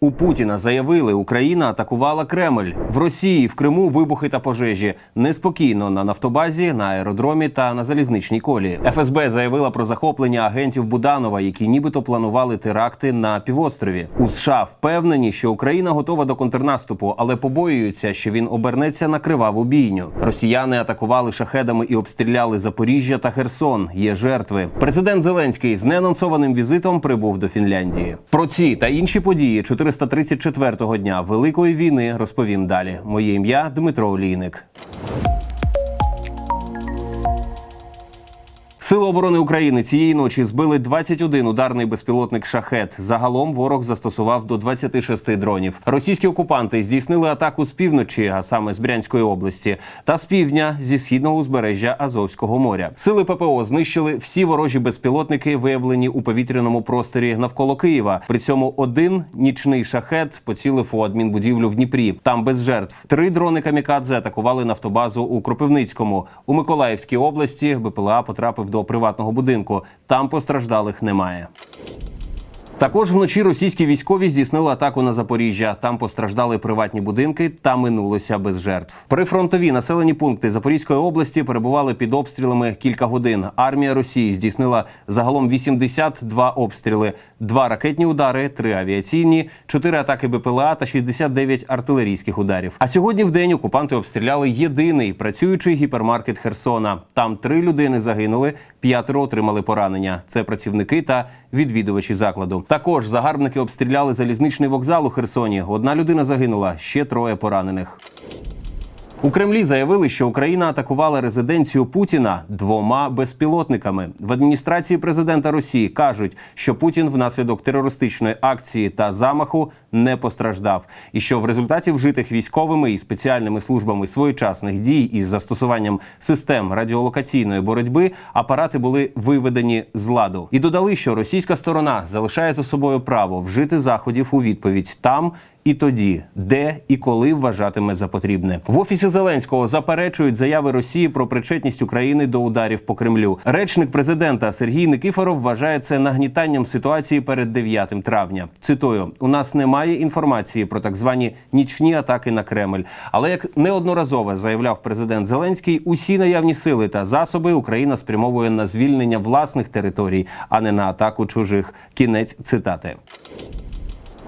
У Путіна заявили, Україна атакувала Кремль в Росії, в Криму вибухи та пожежі неспокійно на нафтобазі, на аеродромі та на залізничній колії. ФСБ заявила про захоплення агентів Буданова, які нібито планували теракти на півострові. У США впевнені, що Україна готова до контрнаступу, але побоюються, що він обернеться на криваву бійню. Росіяни атакували шахедами і обстріляли Запоріжжя та Херсон. Є жертви. Президент Зеленський з неанонсованим візитом прибув до Фінляндії. Про ці та інші події 434-го дня Великої війни розповім далі. Моє ім'я Дмитро Олійник. Сили оборони України цієї ночі збили 21 ударний безпілотник шахет. Загалом ворог застосував до 26 дронів. Російські окупанти здійснили атаку з півночі, а саме з Брянської області, та з півдня зі східного узбережжя Азовського моря. Сили ППО знищили всі ворожі безпілотники, виявлені у повітряному просторі навколо Києва. При цьому один нічний шахет поцілив у адмінбудівлю в Дніпрі. Там без жертв. Три дрони камікадзе атакували нафтобазу у Кропивницькому. У Миколаївській області БПЛА потрапив до приватного будинку. Там постраждалих немає. Також вночі російські військові здійснили атаку на Запоріжжя. Там постраждали приватні будинки та минулося без жертв. Прифронтові населені пункти Запорізької області перебували під обстрілами кілька годин. Армія Росії здійснила загалом 82 обстріли, два ракетні удари, три авіаційні, чотири атаки БПЛА та 69 артилерійських ударів. А сьогодні в день окупанти обстріляли єдиний працюючий гіпермаркет Херсона. Там три людини загинули, п'ятеро отримали поранення. Це працівники та відвідувачі закладу. Також загарбники обстріляли залізничний вокзал у Херсоні. Одна людина загинула, ще троє поранених. У Кремлі заявили, що Україна атакувала резиденцію Путіна двома безпілотниками. В адміністрації президента Росії кажуть, що Путін внаслідок терористичної акції та замаху не постраждав, і що в результаті вжитих військовими і спеціальними службами своєчасних дій із застосуванням систем радіолокаційної боротьби апарати були виведені з ладу. І додали, що російська сторона залишає за собою право вжити заходів у відповідь там і тоді, де і коли вважатиме за потрібне. В офісі Зеленського заперечують заяви Росії про причетність України до ударів по Кремлю. Речник президента Сергій Никифоров вважає це нагнітанням ситуації перед 9 травня. Цитую: у нас немає інформації про так звані нічні атаки на Кремль. Але як неодноразово заявляв президент Зеленський, усі наявні сили та засоби Україна спрямовує на звільнення власних територій, а не на атаку чужих. Кінець цитати.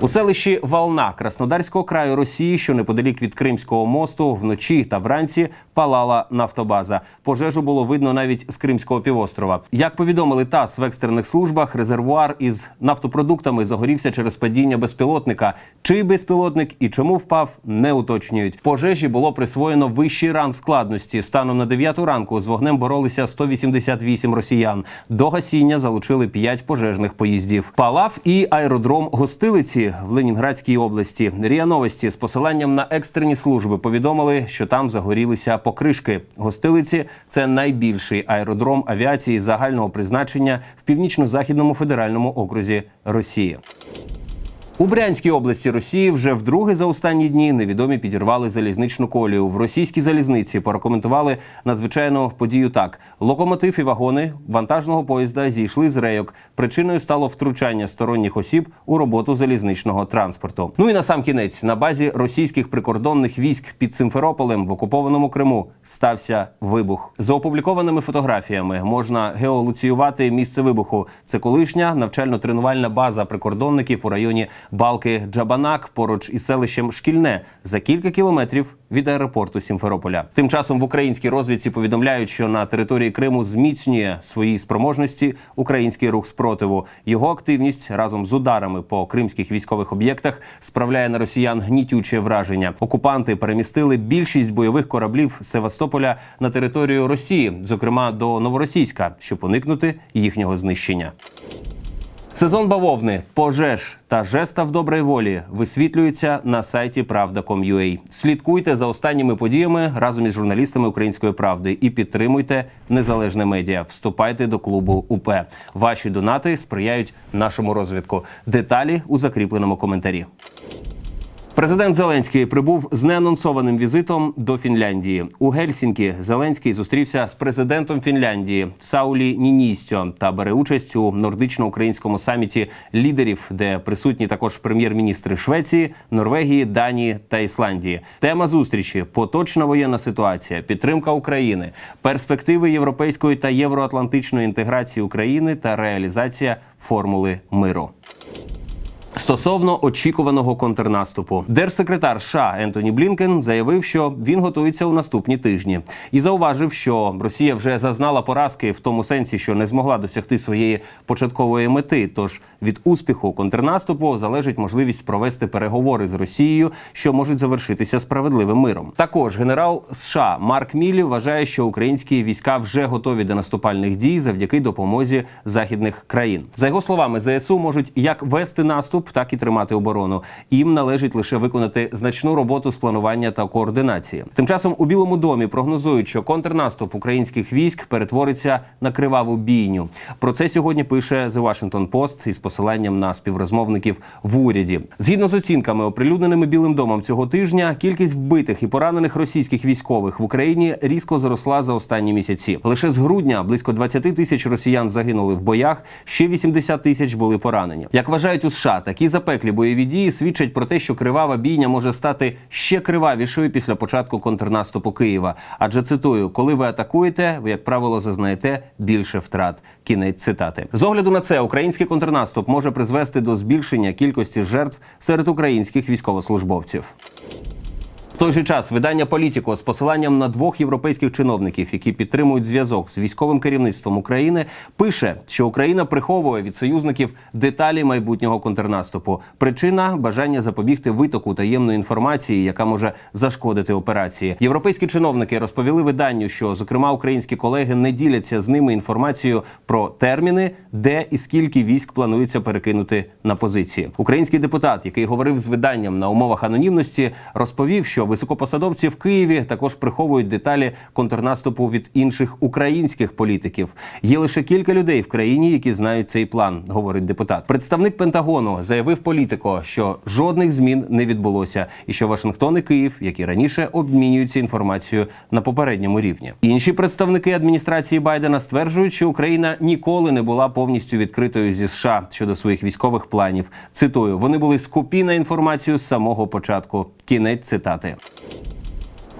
У селищі Вална Краснодарського краю Росії, що неподалік від Кримського мосту, вночі та вранці палала нафтобаза. Пожежу було видно навіть з Кримського півострова. Як повідомили ТАСС в екстрених службах, резервуар із нафтопродуктами загорівся через падіння безпілотника. Чий безпілотник і чому впав, не уточнюють. Пожежі було присвоєно вищий ранг складності. Станом на 9 ранку з вогнем боролися 188 росіян. До гасіння залучили 5 пожежних поїздів. Палав і аеродром гостилиці в Ленінградській області. Рія Новості з посиланням на екстрені служби повідомили, що там загорілися покришки. Гостилиці це найбільший аеродром авіації загального призначення в північно-західному федеральному окрузі Росії. У Брянській області Росії вже вдруге за останні дні невідомі підірвали залізничну колію. В російській залізниці прокоментували надзвичайну подію так: локомотив і вагони вантажного поїзда зійшли з рейок. Причиною стало втручання сторонніх осіб у роботу залізничного транспорту. Ну і на сам кінець на базі російських прикордонних військ під Симферополем в окупованому Криму стався вибух. За опублікованими фотографіями можна геолоціювати місце вибуху. Це колишня навчально-тренувальна база прикордонників у районі. Балки Джабанак поруч із селищем Шкільне за кілька кілометрів від аеропорту Сімферополя. Тим часом в українській розвідці повідомляють, що на території Криму зміцнює свої спроможності український рух спротиву. Його активність разом з ударами по кримських військових об'єктах справляє на росіян гнітюче враження. Окупанти перемістили більшість бойових кораблів Севастополя на територію Росії, зокрема до Новоросійська, щоб уникнути їхнього знищення. Сезон бавовни, пожеж та жестав доброї волі висвітлюється на сайті Правда.com.ua. Слідкуйте за останніми подіями разом із журналістами Української правди і підтримуйте незалежне медіа. Вступайте до клубу УП. Ваші донати сприяють нашому розвитку. Деталі у закріпленому коментарі. Президент Зеленський прибув з неанонсованим візитом до Фінляндії. У Гельсінкі Зеленський зустрівся з президентом Фінляндії Саулі Ніністьо та бере участь у нордично-українському саміті лідерів, де присутні також прем'єр-міністри Швеції, Норвегії, Данії та Ісландії. Тема зустрічі поточна воєнна ситуація, підтримка України, перспективи європейської та євроатлантичної інтеграції України та реалізація формули миру. Стосовно очікуваного контрнаступу, держсекретар США Ентоні Блінкен заявив, що він готується у наступні тижні, і зауважив, що Росія вже зазнала поразки в тому сенсі, що не змогла досягти своєї початкової мети. Тож від успіху контрнаступу залежить можливість провести переговори з Росією, що можуть завершитися справедливим миром. Також генерал США Марк Мілі вважає, що українські війська вже готові до наступальних дій завдяки допомозі західних країн. За його словами, ЗСУ можуть як вести наступ, так і тримати оборону. Їм належить лише виконати значну роботу з планування та координації. Тим часом у Білому домі прогнозують, що контрнаступ українських військ перетвориться на криваву бійню. Про це сьогодні пише The Washington Post із посиланням на співрозмовників в уряді. Згідно з оцінками, оприлюдненими Білим домом цього тижня, кількість вбитих і поранених російських військових в Україні різко зросла за останні місяці. Лише з грудня близько 20 тисяч росіян загинули в боях, ще 80 тисяч були поранені. Як вважають у США, такі запеклі бойові дії свідчать про те, що кривава бійня може стати ще кривавішою після початку контрнаступу Києва. Адже цитую, коли ви атакуєте, ви як правило зазнаєте більше втрат. Кінець цитати з огляду на це український контрнаступ може призвести до збільшення кількості жертв серед українських військовослужбовців. В той же час видання Політіко з посиланням на двох європейських чиновників, які підтримують зв'язок з військовим керівництвом України, пише, що Україна приховує від союзників деталі майбутнього контрнаступу. Причина бажання запобігти витоку таємної інформації, яка може зашкодити операції. Європейські чиновники розповіли виданню, що зокрема українські колеги не діляться з ними інформацією про терміни, де і скільки військ планується перекинути на позиції. Український депутат, який говорив з виданням на умовах анонімності, розповів, що високопосадовці в Києві також приховують деталі контрнаступу від інших українських політиків. Є лише кілька людей в країні, які знають цей план, говорить депутат. Представник Пентагону заявив політико, що жодних змін не відбулося, і що Вашингтон і Київ, як і раніше, обмінюються інформацією на попередньому рівні. Інші представники адміністрації Байдена стверджують, що Україна ніколи не була повністю відкритою зі США щодо своїх військових планів. Цитую, вони були скупі на інформацію з самого початку. Кінець цитати.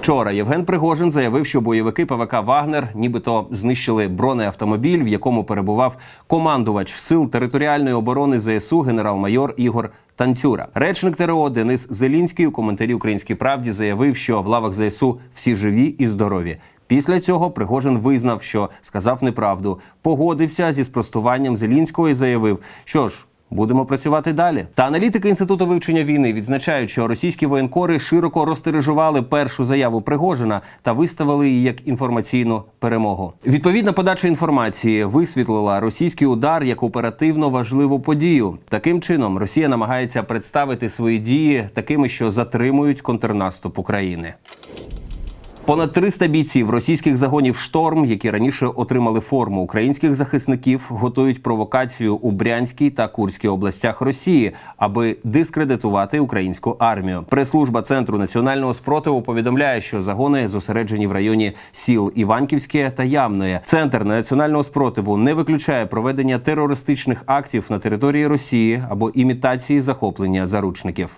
Вчора Євген Пригожин заявив, що бойовики ПВК Вагнер нібито знищили бронеавтомобіль, в якому перебував командувач сил територіальної оборони ЗСУ генерал-майор Ігор Танцюра. Речник ТРО Денис Зелінський у коментарі Українській правді заявив, що в лавах ЗСУ всі живі і здорові. Після цього Пригожин визнав, що сказав неправду, погодився зі спростуванням Зелінського і заявив, що ж. Будемо працювати далі. Та аналітики інституту вивчення війни відзначають, що російські воєнкори широко розтиражували першу заяву Пригожина та виставили її як інформаційну перемогу. Відповідна подача інформації висвітлила російський удар як оперативно важливу подію. Таким чином Росія намагається представити свої дії такими, що затримують контрнаступ України. Понад 300 бійців російських загонів шторм, які раніше отримали форму українських захисників, готують провокацію у Брянській та Курській областях Росії, аби дискредитувати українську армію. Прес-служба центру національного спротиву повідомляє, що загони зосереджені в районі сіл Іванківське та Ямної. Центр національного спротиву не виключає проведення терористичних актів на території Росії або імітації захоплення заручників.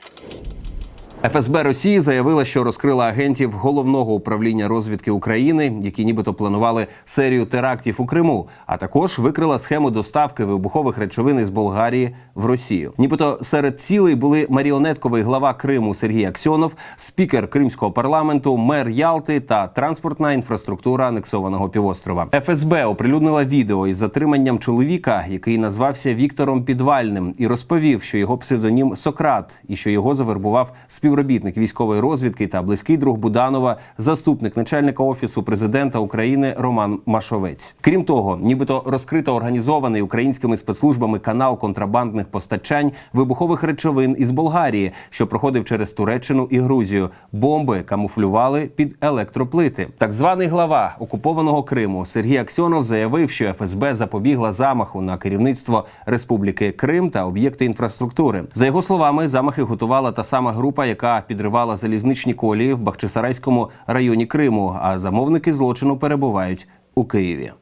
ФСБ Росії заявила, що розкрила агентів головного управління розвідки України, які нібито планували серію терактів у Криму, а також викрила схему доставки вибухових речовин із Болгарії в Росію. Нібито серед цілей були маріонетковий глава Криму Сергій Аксьонов, спікер Кримського парламенту, мер Ялти та транспортна інфраструктура анексованого півострова. ФСБ оприлюднила відео із затриманням чоловіка, який назвався Віктором Підвальним, і розповів, що його псевдонім Сократ і що його завербував спів співробітник військової розвідки та близький друг Буданова, заступник начальника офісу президента України Роман Машовець. Крім того, нібито розкрито організований українськими спецслужбами канал контрабандних постачань вибухових речовин із Болгарії, що проходив через Туреччину і Грузію. Бомби камуфлювали під електроплити. Так званий глава окупованого Криму Сергій Аксьонов заявив, що ФСБ запобігла замаху на керівництво Республіки Крим та об'єкти інфраструктури. За його словами, замахи готувала та сама група, яка яка підривала залізничні колії в Бахчисарайському районі Криму. А замовники злочину перебувають у Києві.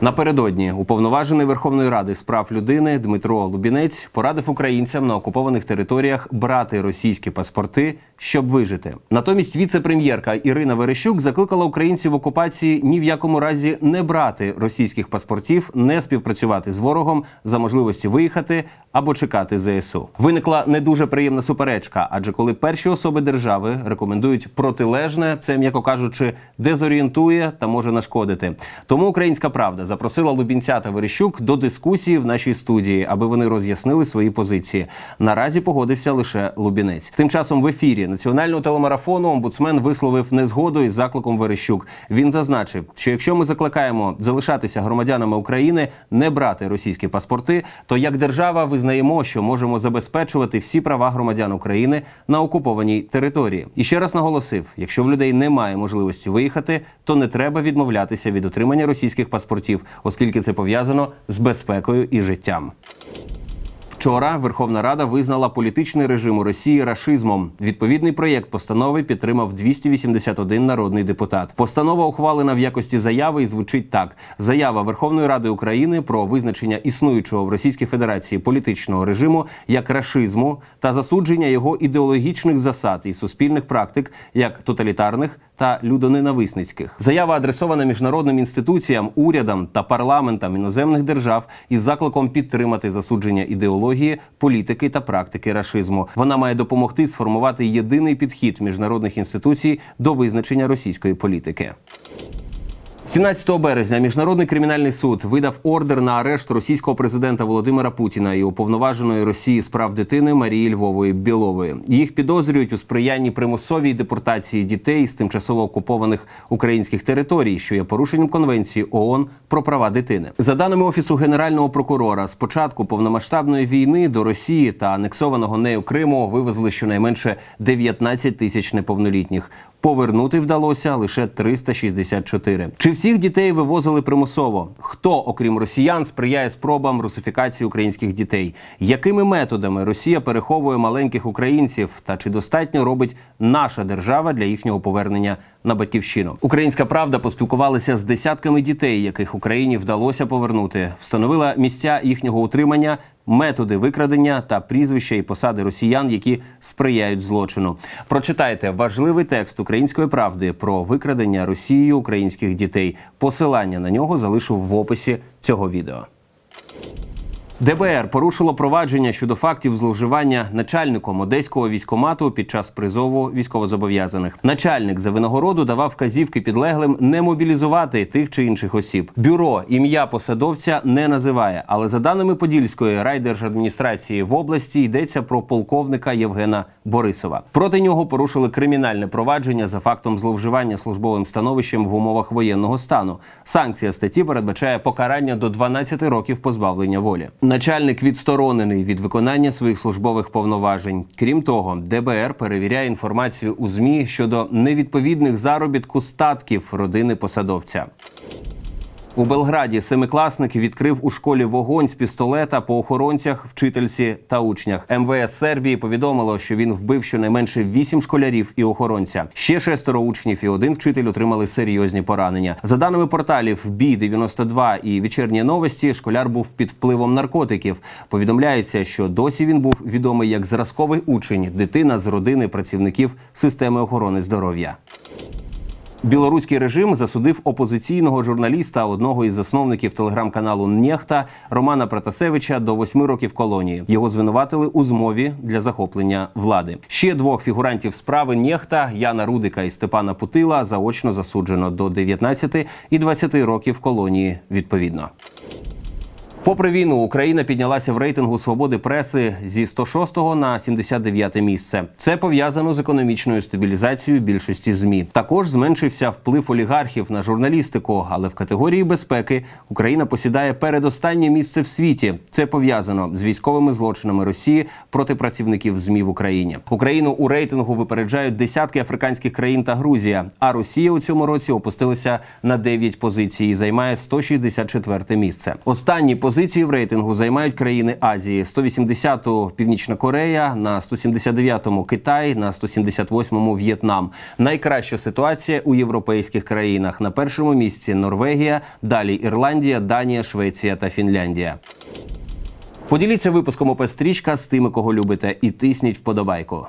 Напередодні уповноважений Верховної Ради з прав людини Дмитро Лубінець порадив українцям на окупованих територіях брати російські паспорти, щоб вижити. Натомість віце-прем'єрка Ірина Верещук закликала українців в окупації ні в якому разі не брати російських паспортів, не співпрацювати з ворогом за можливості виїхати або чекати ЗСУ. Виникла не дуже приємна суперечка, адже коли перші особи держави рекомендують протилежне, це м'яко кажучи, дезорієнтує та може нашкодити. Тому українська правда запросила Лубінця та Верещук до дискусії в нашій студії, аби вони роз'яснили свої позиції. Наразі погодився лише Лубінець. Тим часом в ефірі національного телемарафону омбудсмен висловив незгоду із закликом Верещук. Він зазначив, що якщо ми закликаємо залишатися громадянами України, не брати російські паспорти, то як держава визнаємо, що можемо забезпечувати всі права громадян України на окупованій території. І ще раз наголосив: якщо в людей немає можливості виїхати, то не треба відмовлятися від отримання російських паспортів, оскільки це пов'язано з безпекою і життям. Вчора Верховна Рада визнала політичний режим у Росії рашизмом. Відповідний проєкт постанови підтримав 281 народний депутат. Постанова ухвалена в якості заяви і звучить так: заява Верховної Ради України про визначення існуючого в Російській Федерації політичного режиму як рашизму та засудження його ідеологічних засад і суспільних практик як тоталітарних та людоненависницьких. Заява адресована міжнародним інституціям, урядам та парламентам іноземних держав із закликом підтримати засудження ідеології, політики та практики рашизму. Вона має допомогти сформувати єдиний підхід міжнародних інституцій до визначення російської політики. 17 березня міжнародний кримінальний суд видав ордер на арешт російського президента Володимира Путіна і уповноваженої Росії з прав дитини Марії Львової Білової. Їх підозрюють у сприянні примусовій депортації дітей з тимчасово окупованих українських територій, що є порушенням конвенції ООН про права дитини. За даними офісу генерального прокурора, з початку повномасштабної війни до Росії та анексованого нею Криму вивезли щонайменше 19 тисяч неповнолітніх. Повернути вдалося лише 364. Чи всіх дітей вивозили примусово? Хто, окрім росіян, сприяє спробам русифікації українських дітей? Якими методами Росія переховує маленьких українців? Та чи достатньо робить наша держава для їхнього повернення на батьківщину? Українська правда поспілкувалася з десятками дітей, яких Україні вдалося повернути, встановила місця їхнього утримання методи викрадення та прізвища і посади росіян, які сприяють злочину. Прочитайте важливий текст української правди про викрадення Росією українських дітей. Посилання на нього залишу в описі цього відео. ДБР порушило провадження щодо фактів зловживання начальником одеського військомату під час призову військовозобов'язаних. Начальник за винагороду давав вказівки підлеглим не мобілізувати тих чи інших осіб. Бюро ім'я посадовця не називає, але за даними Подільської райдержадміністрації в області йдеться про полковника Євгена Борисова. Проти нього порушили кримінальне провадження за фактом зловживання службовим становищем в умовах воєнного стану. Санкція статті передбачає покарання до 12 років позбавлення волі. Начальник відсторонений від виконання своїх службових повноважень. Крім того, ДБР перевіряє інформацію у змі щодо невідповідних заробітку статків родини посадовця. У Белграді семикласник відкрив у школі вогонь з пістолета по охоронцях, вчительці та учнях. МВС Сербії повідомило, що він вбив щонайменше вісім школярів і охоронця. Ще шестеро учнів і один вчитель отримали серйозні поранення. За даними порталів бі 92 і вечірні новості, школяр був під впливом наркотиків. Повідомляється, що досі він був відомий як зразковий учень, дитина з родини працівників системи охорони здоров'я. Білоруський режим засудив опозиційного журналіста, одного із засновників телеграм-каналу Нєхта Романа Протасевича до восьми років колонії. Його звинуватили у змові для захоплення влади. Ще двох фігурантів справи Нєхта Яна Рудика і Степана Путила заочно засуджено до 19 і 20 років колонії відповідно. Попри війну, Україна піднялася в рейтингу свободи преси зі 106 на 79 місце. Це пов'язано з економічною стабілізацією більшості змі. Також зменшився вплив олігархів на журналістику, але в категорії безпеки Україна посідає передостаннє місце в світі. Це пов'язано з військовими злочинами Росії проти працівників змі в Україні. Україну у рейтингу випереджають десятки африканських країн та Грузія. А Росія у цьому році опустилася на 9 позицій і займає 164 місце. Останні позиції позиції в рейтингу займають країни Азії: 180-ту Північна Корея, на 179-му Китай, на 178-му В'єтнам. Найкраща ситуація у європейських країнах. На першому місці Норвегія, далі Ірландія, Данія, Швеція та Фінляндія. Поділіться випуском ОП Стрічка з тими, кого любите, і тисніть вподобайку.